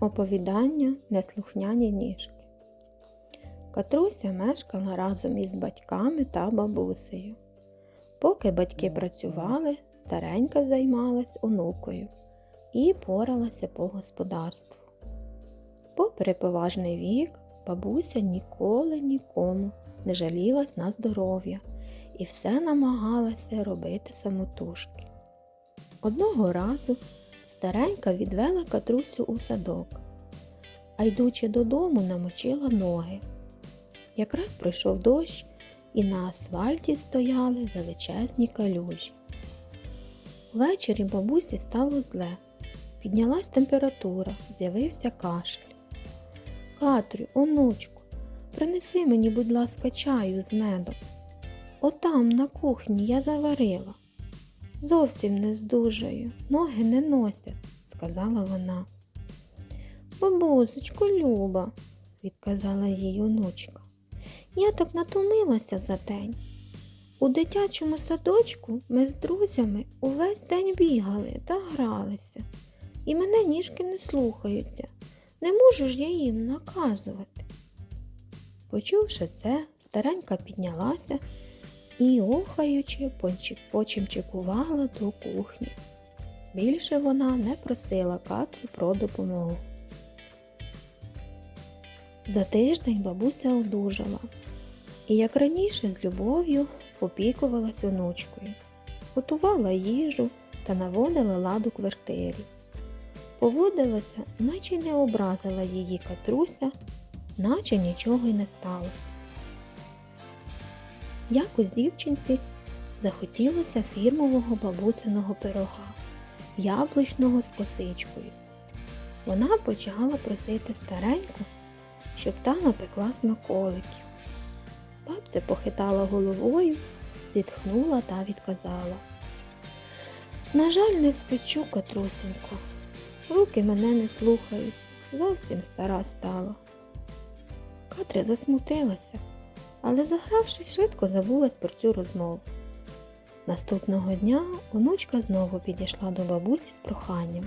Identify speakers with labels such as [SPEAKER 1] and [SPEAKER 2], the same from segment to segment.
[SPEAKER 1] Оповідання Неслухняні ніжки. Катруся мешкала разом із батьками та бабусею. Поки батьки працювали, старенька займалась онукою і поралася по господарству. Попри поважний вік, бабуся ніколи нікому не жалілась на здоров'я і все намагалася робити самотужки. Одного разу старенька відвела катрусю у садок, а йдучи додому, намочила ноги. Якраз пройшов дощ, і на асфальті стояли величезні калюжі. Ввечері бабусі стало зле. Піднялась температура, з'явився кашель. Катрю, онучку, принеси мені, будь ласка, чаю з медом. Отам на кухні я заварила. Зовсім не здужаю, ноги не носять, сказала вона. Бабусечко Люба, відказала їй онучка. Я так натомилася за день. У дитячому садочку ми з друзями увесь день бігали та гралися, і мене ніжки не слухаються. Не можу ж я їм наказувати. Почувши це, старенька піднялася і, охаючи, почимчикувала до кухні. Більше вона не просила Катрю про допомогу. За тиждень бабуся одужала і, як раніше, з любов'ю опікувалась онучкою, готувала їжу та наводила лад у квартирі. Поводилася, наче не образила її катруся, наче нічого й не сталося. Якось дівчинці захотілося фірмового бабусиного пирога, яблучного з косичкою. Вона почала просити стареньку, щоб та напекла смаколиків. Бабця похитала головою, зітхнула та відказала. На жаль, не спечу, катрусенько. Руки мене не слухаються, зовсім стара стала. Катря засмутилася, але, загравшись, швидко забулась про цю розмову. Наступного дня онучка знову підійшла до бабусі з проханням.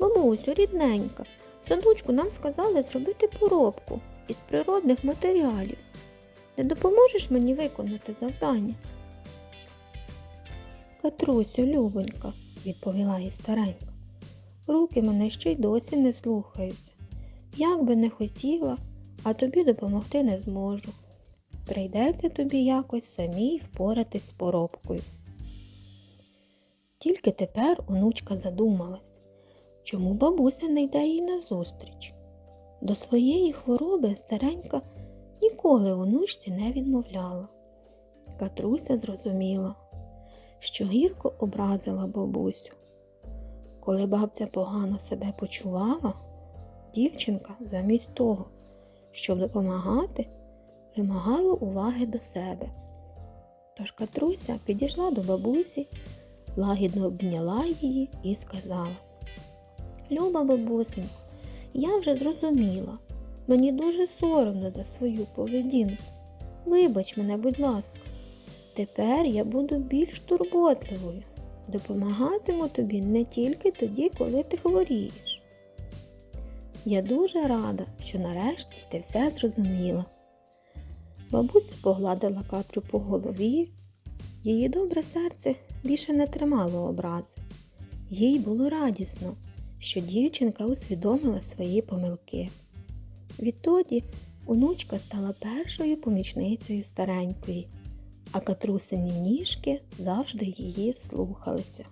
[SPEAKER 1] Бабусю, рідненька, садочку нам сказали зробити поробку із природних матеріалів. Не допоможеш мені виконати завдання? Катрусю, любонька, відповіла їй старенька. Руки мене ще й досі не слухаються. Як би не хотіла, а тобі допомогти не зможу. Прийдеться тобі якось самій впоратись з поробкою. Тільки тепер онучка задумалась, чому бабуся не йде їй назустріч. До своєї хвороби старенька ніколи онучці не відмовляла. Катруся зрозуміла, що гірко образила бабусю. Коли бабця погано себе почувала, дівчинка замість того, щоб допомагати, вимагала уваги до себе. Тож Катруся підійшла до бабусі, лагідно обняла її і сказала Люба бабусенько, я вже зрозуміла. Мені дуже соромно за свою поведінку. Вибач мене, будь ласка. Тепер я буду більш турботливою. Допомагатиму тобі не тільки тоді, коли ти хворієш. Я дуже рада, що нарешті ти все зрозуміла. Бабуся погладила Катрю по голові. Її добре серце більше не тримало образи. Їй було радісно, що дівчинка усвідомила свої помилки. Відтоді онучка стала першою помічницею старенької, а катрусині ніжки завжди її слухалися.